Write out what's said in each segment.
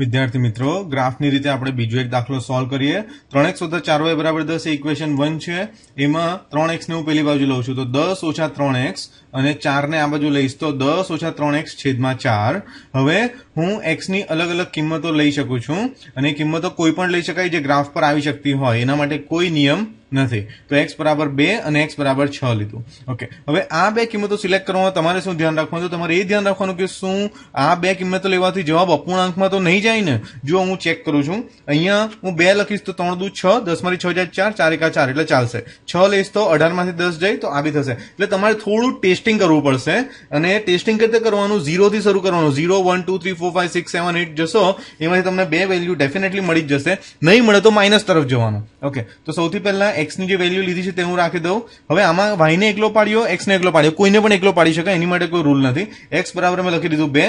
વિદ્યાર્થી મિત્રો, ગ્રાફની રીતે આપણે બીજો એક દાખલો સોલ્વ કરીએ. ત્રણ એક્સ વત્તા ચાર વાય બરાબર દસ ઇક્વેશન વન છે. એમાં ત્રણ એક્સને હું પેલી બાજુ લઉં છું. તો દસ ઓછા ત્રણ એક્સ અને ચારને આ બાજુ લઈશ. તો દસ ઓછા ત્રણ એક્સ છેદમાં ચાર. હવે હું એક્સની અલગ અલગ કિંમતો લઈ શકું છું. અને કિંમતો કોઈ પણ લઈ શકાય જે ગ્રાફ પર આવી શકતી હોય. એના માટે કોઈ નિયમ નથી. તો એક્સ બરાબર બે અને એક્સ બરાબર છ લીધું. ઓકે હવે આ બે કિંમતો સિલેક્ટ કરવામાં તમારે શું ધ્યાન રાખવાનું તો તમારે એ ધ્યાન રાખવાનું કે શું આ બે કિંમતો લેવાથી જવાબ અપૂર્ણાંકમાં તો નહીં જાય ને? જો હું ચેક કરું છું, અહીંયા હું બે લખીશ તો ત્રણ દુ છ, દસમાંથી છ જાય ચાર ચાર એકા ચાર, એટલે ચાલશે. છ લઈશ તો અઢારમાંથી દસ જાય તો આ બી થશે. એટલે તમારે થોડું ટેસ્ટિંગ કરવું પડશે અને ટેસ્ટિંગ રીતે કરવાનું? ઝીરોથી શરૂ કરવાનું. Zero, one, two, three, four, five, six, seven, eight જશો, એમાંથી તમને બે વેલ્યુ ડેફિનેટલી મળી જ જશે. નહીં મળે તો માઇનસ તરફ જવાનું. ઓકે તો સૌથી પહેલા એક્સની જે વેલ્યુ લીધી છે તે હું રાખી દઉં. હવે આમાં વાયને એકલો પાડ્યો એક્સને એકલો પાડ્યો. કોઈને પણ એકલો પાડી શકાય, એની માટે કોઈ રૂલ નથી. એક્સ બરાબર મેં લખી દીધું બે,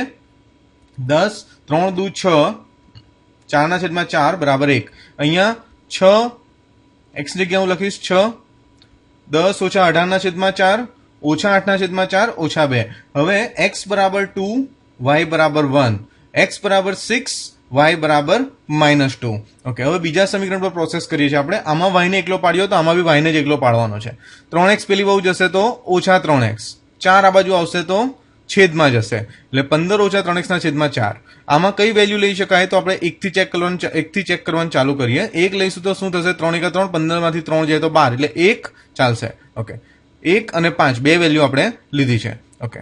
દસ, ત્રણ, દુ, છ, ચારના છેદમાં ચાર, બરાબર એક. અહીંયા છ એક્સ જગ્યા હું લખીશ છ, દસ ઓછા અઢારના છેદમાં ચાર, ઓછા આઠના છેદમાં ચાર, ઓછા બે. હવે એક્સ બરાબર ટુ વાય બરાબર વન. એક્સ બરાબર સિક્સ વાય બરાબર માઇનસ ટુ ઓકે હવે બીજા સમીકરણ પર પ્રોસેસ કરીએ છીએ આપણે. આમાં વાયને એકલો પાડ્યો તો આમાં બી વાયને જ એકલો પાડવાનો છે. ત્રણ એક્સ પેલી બાજુ જશે તો ઓછા ત્રણ એક્સ ચાર આ બાજુ આવશે તો છેદમાં જશે. એટલે પંદર ઓછા ત્રણ એક્સના છેદમાં ચાર. આમાં કઈ વેલ્યુ લઈ શકાય તો આપણે એકથી ચેક કરવાનું એકથી ચેક કરવાનું ચાલુ કરીએ. એક લઈશું તો શું થશે? ત્રણ એકા ત્રણ, પંદરમાંથી ત્રણ જાય તો બાર. એટલે એક ચાલશે. ઓકે એક અને પાંચ, બે વેલ્યુ આપણે લીધી છે. ઓકે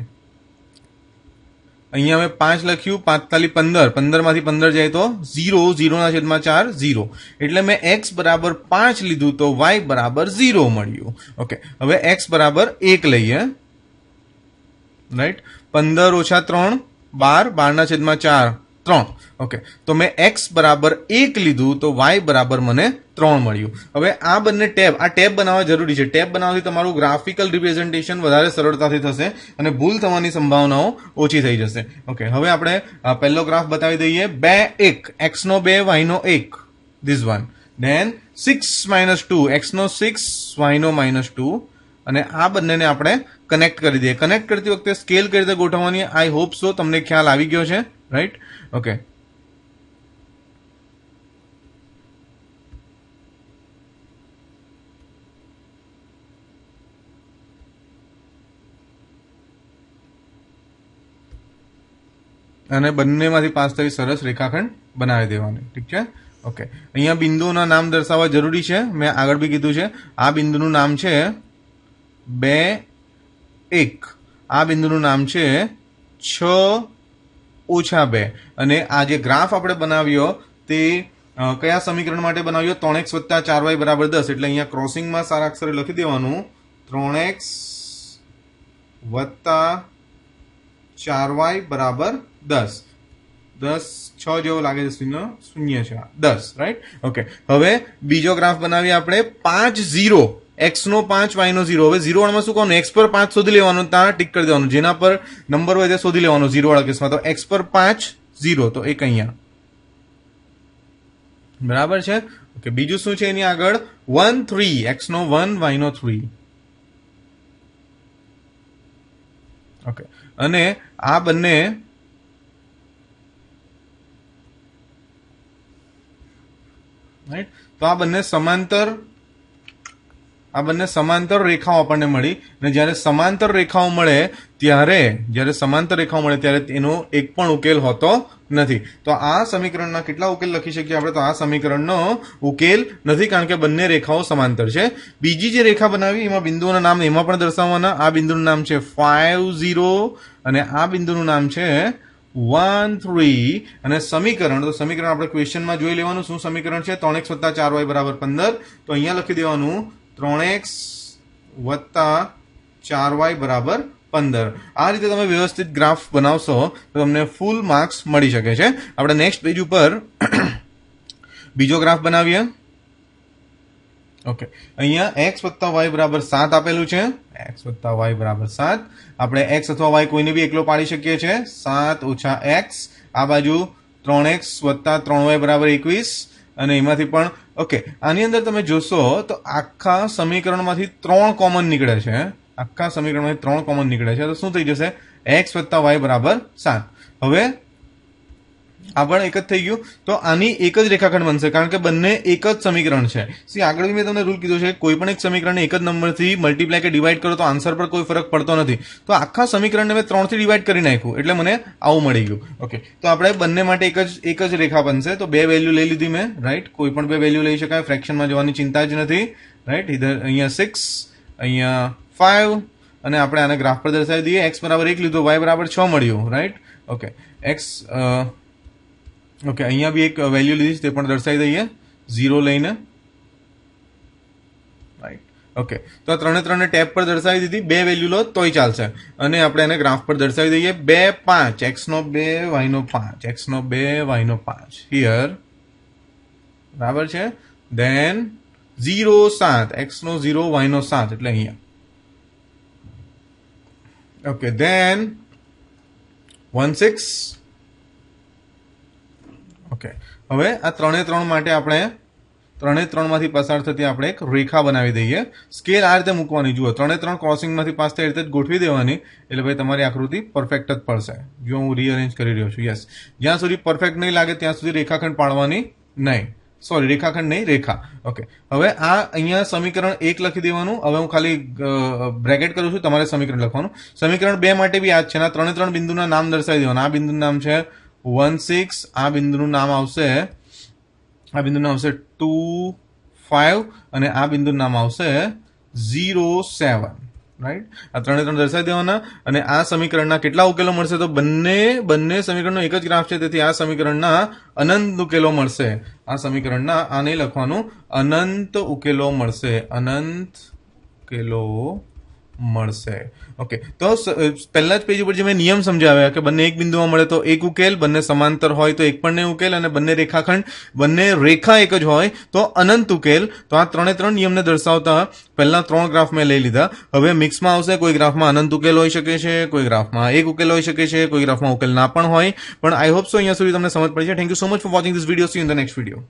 અહીંયા મેં પાંચ લખ્યું પાંચતાલી પંદર. પંદરમાંથી પંદર જાય તો ઝીરો, ઝીરોના છેદમાં ચાર, ઝીરો. એટલે મેં એક્સ બરાબર પાંચ લીધું તો વાય બરાબર ઝીરો મળ્યું. ઓકે, હવે એક્સ બરાબર એક લઈએ. રાઈટ? પંદર ઓછા ત્રણ, બાર, બારના છેદમાં ચાર. ત્રણ. ઓકે તો મેં એક્સ બરાબર એક લીધું, તો વાય બરાબર મને ત્રણ મળ્યું. હવે આ બંને ટેબ, આ ટેબ બનાવવા જરૂરી છે. ટેબ બનાવવાથી તમારું ગ્રાફિકલ રિપ્રેઝન્ટેશન વધારે સરળતાથી થશે અને ભૂલ થવાની સંભાવનાઓ ઓછી થઈ જશે. ઓકે હવે આપણે પહેલો ગ્રાફ બતાવી દઈએ. બે એક. એક્સનો બે વાયનો એક. This one then six minus two એક્સનો six વાયનો માઇનસ ટુ અને આ બંનેને આપણે કનેક્ટ કરી દઈએ. કનેક્ટ કરતી વખતે સ્કેલ કઈ રીતે ગોઠવવાની? આઈ હોપ સો તમને ખ્યાલ આવી ગયો છે. રાઈટ ઓકે અને બંનેમાંથી પાસ થવી સરસ રેખાખંડ બનાવી દેવાની. ઠીક છે? ઓકે અહીંયા બિંદુઓના નામ દર્શાવવા જરૂરી છે. મેં આગળ બી કીધું છે. આ બિંદુનું નામ છે બે એક. આ બિંદુનું નામ છે છ ઓછા બે. અને આ જે ગ્રાફ આપણે બનાવ્યો તે કયા સમીકરણ માટે બનાવ્યો? ત્રણ એક્સ વત્તા ચાર વાય બરાબર દસ. એટલે અહીંયા ક્રોસિંગમાં સારા અક્ષરે લખી દેવાનું. ત્રણ એક્સ વત્તા ચાર વાય બરાબર દસ. દસ છ જેવો લાગે છે શૂન્ય શૂન્ય છે. દસ રાઈટ ઓકે હવે બીજો ગ્રાફ બનાવીએ આપણે. પાંચ ઝીરો એક્સ નો પાંચ વાય નો ઝીરો. હવે ઝીરો વાળામાં શું કહું એક્સ પર પાંચ શોધી લેવાનું ત્યાં ટીક કરી દેવાનું. જેના પર નંબર હોય તે શોધી લેવાનું ઝીરો વાળા કેસમાં. તો એક્સ પર પાંચ, ઝીરો. તો એક અહીંયા. બરાબર છે? ઓકે, બીજું શું છે એની આગળ? વન થ્રી એક્સ નો વન વાય નો થ્રી ઓકે. અને આ બંને રાઈટ તો આ બંને સમાંતર આ બંને સમાંતર રેખાઓ આપણને મળી. અને જ્યારે સમાંતર રેખાઓ મળે, ત્યારે, જ્યારે સમાંતર રેખાઓ મળે, ત્યારે એનો એક પણ ઉકેલ હોતો નથી. તો આ સમીકરણના કેટલા ઉકેલ લખી શકીએ આપણે? તો આ સમીકરણનો ઉકેલ નથી, કારણ કે બંને રેખાઓ સમાંતર છે. બીજી જે રેખા બનાવી, એમાં બિંદુઓના નામ એમાં પણ દર્શાવવાના. આ બિંદુનું નામ છે ફાઈવ ઝીરો અને આ બિંદુનું નામ છે વન થ્રી અને સમીકરણ, તો સમીકરણ આપણે ક્વેશ્ચનમાં જોઈ લેવાનું. શું સમીકરણ છે? ત્રણ એક્સ વત્તા ચાર વાય બરાબર પંદર. તો અહીંયા લખી દેવાનું ત્રણ એક્સ વત્તા ચાર વાય બરાબર પંદર. આ રીતે તમે વ્યવસ્થિત ગ્રાફ બનાવશો તો તમને ફૂલ માર્ક્સ મળી શકે છે. આપણે નેક્સ્ટ પેજ ઉપર બીજો ગ્રાફ બનાવીએ. ઓકે અહીંયા એક્સ વત્તા વાય બરાબર સાત આપેલું છે. એક્સ વત્તા વાય બરાબર સાત. આપણે એક્સ અથવા વાય કોઈને બી એકલો પાડી શકીએ છીએ. સાત ઓછા એક્સ આ બાજુ ત્રણ એક્સ વત્તા ત્રણ વાય બરાબર એકવીસ. અને એમાંથી પણ, ઓકે, આની અંદર તમે જોશો, તો આખા સમીકરણમાંથી ત્રણ કોમન નીકળે છે. આખા સમીકરણમાંથી ત્રણ કોમન નીકળે છે. તો શું થઈ જશે? એક્સ વત્તા વાય બરાબર સાત. હવે આ પણ એક જ થઈ ગયું. તો આની એક જ રેખાખંડ બનશે, કારણ કે બંને એક જ સમીકરણ છે. સી આગળ મેં તમને રૂલ કીધો છે, કોઈ પણ એક સમીકરણને એક જ નંબરથી મલ્ટીપ્લાય કે ડિવાઈડ કરો તો આન્સર પર કોઈ ફરક પડતો નથી. તો આખા સમીકરણને મેં ત્રણથી ડિવાઈડ કરી નાખ્યું, એટલે મને આવું મળી ગયું. ઓકે તો આપણે બંને માટે એક જ એક જ રેખા બનશે. તો બે વેલ્યુ લઈ લીધી મેં રાઈટ કોઈ પણ બે વેલ્યુ લઈ શકાય ફ્રેક્શનમાં જવાની ચિંતા જ નથી રાઈટ ઇધર અહીંયા સિક્સ અહીંયા ફાઈવ અને આપણે આને ગ્રાફ પર દર્શાવી દઈએ. એક્સ બરાબર એક લીધો વાય બરાબર છ મળ્યું રાઈટ ઓકે એક્સ ઓકે અહીંયા બી એક વેલ્યુ લીધી છે, તે પણ દર્શાવી દઈએ. ઝીરો લઈને. રાઈટ ઓકે તો આ ત્રણે ત્રણે ટેબ પર દર્શાવી દીધી. બે વેલ્યુ લો, તોય ચાલશે. અને આપણે એને ગ્રાફ પર દર્શાવી દઈએ. બે પાંચ. એક્સનો બે વાયનો પાંચ. એક્સનો બે વાયનો પાંચ. હિયર બરાબર છે? દેન ઝીરો સાત. એક્સનો ઝીરો વાયનો સાત. એટલે અહીંયા. Okay then one six okay હવે આ ત્રણે ત્રણ માટે આપણે ત્રણે ત્રણમાંથી પસાર થતી આપણે એક રેખા બનાવી દઈએ. સ્કેલ આ રીતે મૂકવાની. જુઓ, ત્રણે ત્રણ ક્રોસિંગમાંથી પાસ થાય રીતે જ ગોઠવી દેવાની. એટલે ભાઈ તમારી આકૃતિ પરફેક્ટ જ પડશે. જો હું રીઅરેન્જ કરી રહ્યો છું. યસ જ્યાં સુધી પરફેક્ટ નહીં લાગે, ત્યાં સુધી રેખાખંડ પાડવાની નહીં. સોરી રેખાખંડ નહીં, રેખા. ઓકે હવે આ અહીંયા સમીકરણ એક લખી દેવાનું. હવે હું ખાલી બ્રેકેટ કરું છું. તમારે સમીકરણ લખવાનું. સમીકરણ બે માટે બી આ જ છે આ ત્રણે ત્રણ બિંદુના નામ દર્શાવી દેવાના. આ બિંદુનું નામ છે વન સિક્સ આ બિંદુનું નામ આવશે, આ બિંદુનું આવશે ટુ ફાઈવ અને આ બિંદુનું નામ આવશે ઝીરો સેવન રાઈટ આ ત્રણે ત્રણ દર્શાવી દેવાના અને આ સમીકરણના કેટલા ઉકેલો મળશે? તો બંને બંને સમીકરણનો એક જ ગ્રાફ છે, તેથી આ સમીકરણના અનંત ઉકેલો મળશે. આ સમીકરણના આને લખવાનું અનંત ઉકેલો મળશે. અનંત ઉકેલો મળશે. ઓકે તો પહેલા જ પેજ ઉપર જે મેં નિયમ સમજાવ્યા કે બંને એક બિંદુમાં મળે તો એક ઉકેલ, બંને સમાંતર હોય તો એક પણ ઉકેલ અને બંને રેખાખંડ, બંને રેખા એક જ હોય તો અનંત ઉકેલ. તો આ ત્રણે ત્રણ નિયમને દર્શાવતા પહેલા ત્રણ ગ્રાફ મેં લઈ લીધા. હવે મિક્સમાં આવશે. કોઈ ગ્રાફમાં અનંત ઉકેલ હોઈ શકે છે, કોઈ ગ્રાફમાં એક ઉકેલ હોઈ શકે છે, કોઈ ગ્રાફમાં ઉકેલ ના પણ હોય. પણ આઈ હોપ સો અહીંયા સુધી તમને સમજ પડી છે. Thank you so much for watching this video see in the next video